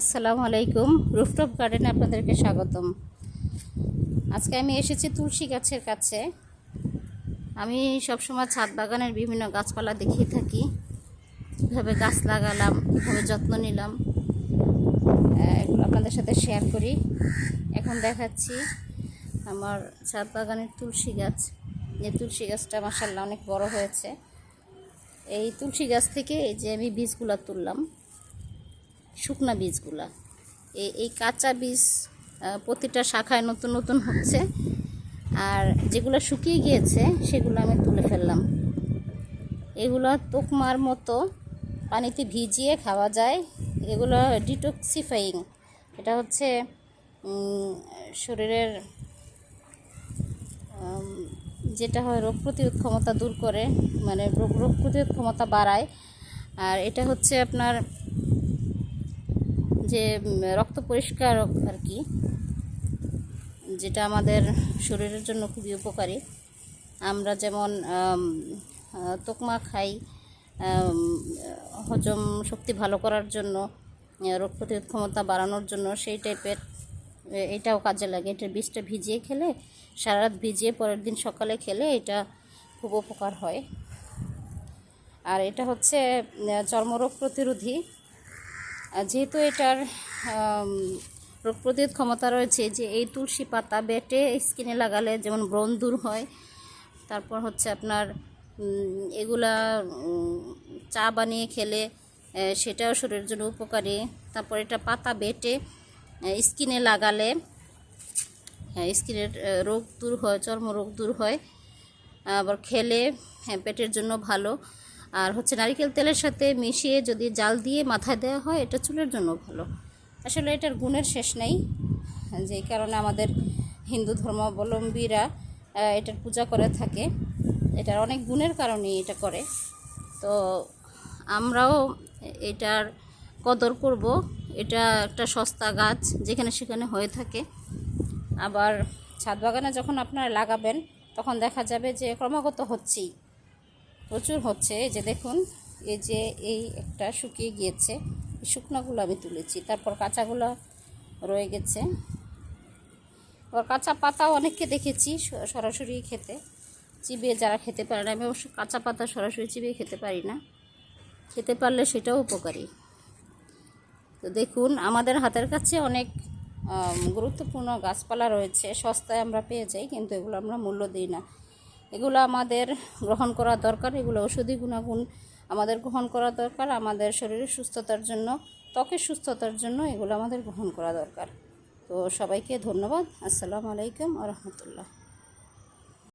আসসালামু আলাইকুম। রুফটপ গার্ডেনে আপনাদেরকে স্বাগতম। আজকে আমি এসেছি তুলসী গাছের কাছে। আমি সবসময় ছাদ বাগানের বিভিন্ন গাছপালা দেখিয়ে থাকি। কীভাবে গাছ লাগালাম, কীভাবে যত্ন নিলাম এগুলো আপনাদের সাথে শেয়ার করি। এখন দেখাচ্ছি আমার ছাদ বাগানের তুলসী গাছ। যে তুলসী গাছটা মাসাল্লাহ অনেক বড় হয়েছে। এই তুলসী গাছ থেকে এই যে আমি বীজগুলো তুললাম। শুকনা বীজগুলা। এই এই কাঁচা বীজ প্রতিটা শাখায় নতুন নতুন হচ্ছে। আর যেগুলো শুকিয়ে গিয়েছে, সেগুলো আমি তুলে ফেললাম। এগুলো তোকমার মতো পানিতে ভিজিয়ে খাওয়া যায়। এগুলো ডিটক্সিফাইং এটা হচ্ছে শরীরের যেটা হয় রোগ প্রতিরোধ ক্ষমতা দূর করে মানে রোগ রোগ প্রতিরোধ ক্ষমতা বাড়ায়। আর এটা হচ্ছে আপনার যে রক্ত পরিষ্কার আর কি, যেটা আমাদের শরীরের জন্য খুবই উপকারী। আমরা যেমন তোকমা খাই হজম শক্তি ভালো করার জন্য রোগ প্রতিরোধ ক্ষমতা বাড়ানোর জন্য সেই টাইপের এটাও কাজে লাগে। এটার বীজটা ভিজিয়ে খেলে সারা রাত ভিজিয়ে পরের দিন সকালে খেলে এটা খুব উপকার হয়। আর এটা হচ্ছে চর্মরোগ প্রতিরোধী যেহেতু এটার রোগ প্রতিরোধ ক্ষমতা রয়েছে, যে এই তুলসী পাতা বেটে স্কিনে লাগালে যেমন ব্রণ দূর হয়, তারপর হচ্ছে আপনার এগুলা চা বানিয়ে খেলে সেটাও শরীরের জন্য উপকারী। তারপর এটা পাতা বেটে স্কিনে লাগালে স্কিনের রোগ দূর হয়, চর্মরোগ দূর হয়, আবার খেলে হ্যাঁ পেটের জন্য ভালো। আর হচ্ছে নারিকেল তেলের সাথে মিশিয়ে যদি জাল দিয়ে মাথায় দেওয়া হয়, এটা চুলের জন্য ভালো। আসলে এটার গুণের শেষ নেই। যেই কারণে আমাদের হিন্দু ধর্মাবলম্বীরা এটার পূজা করে থাকে। এটার অনেক গুণের কারণেই এটা করে। তো আমরাও এটার কদর করব। এটা একটা সস্তা গাছ, যেখানে সেখানে হয়ে থাকে। আবার ছাদ বাগানে যখন আপনারা লাগাবেন, তখন দেখা যাবে যে ক্রমাগত হচ্ছেই। প্রচুর হচ্ছে। এই যে দেখুন, এই যে এই একটা শুকিয়ে গিয়েছে। শুকনোগুলো আমি তুলেছি। তারপর কাঁচাগুলো রয়ে গেছে। আবার কাঁচা পাতাও অনেককে দেখেছি সরাসরি খেতে। চিবিয়ে যারা খেতে পারে না, আমি অবশ্য কাঁচা পাতা সরাসরি চিবিয়ে খেতে পারি না। খেতে পারলে সেটাও উপকারী। তো দেখুন, আমাদের হাতের কাছে অনেক গুরুত্বপূর্ণ গাছপালা রয়েছে। সস্তায় আমরা পেয়ে যাই, কিন্তু এগুলো আমরা মূল্য দিই না। এগুলো আমাদের গ্রহণ করা দরকার, এগুলো ওষুধি গুণাগুণ আমাদের গ্রহণ করা দরকার, আমাদের শরীরের সুস্থতার জন্য, ত্বকের সুস্থতার জন্য এগুলো আমাদের গ্রহণ করা দরকার। তো সবাইকে ধন্যবাদ। আসসালামু আলাইকুম আ রহমতুল্লাহ।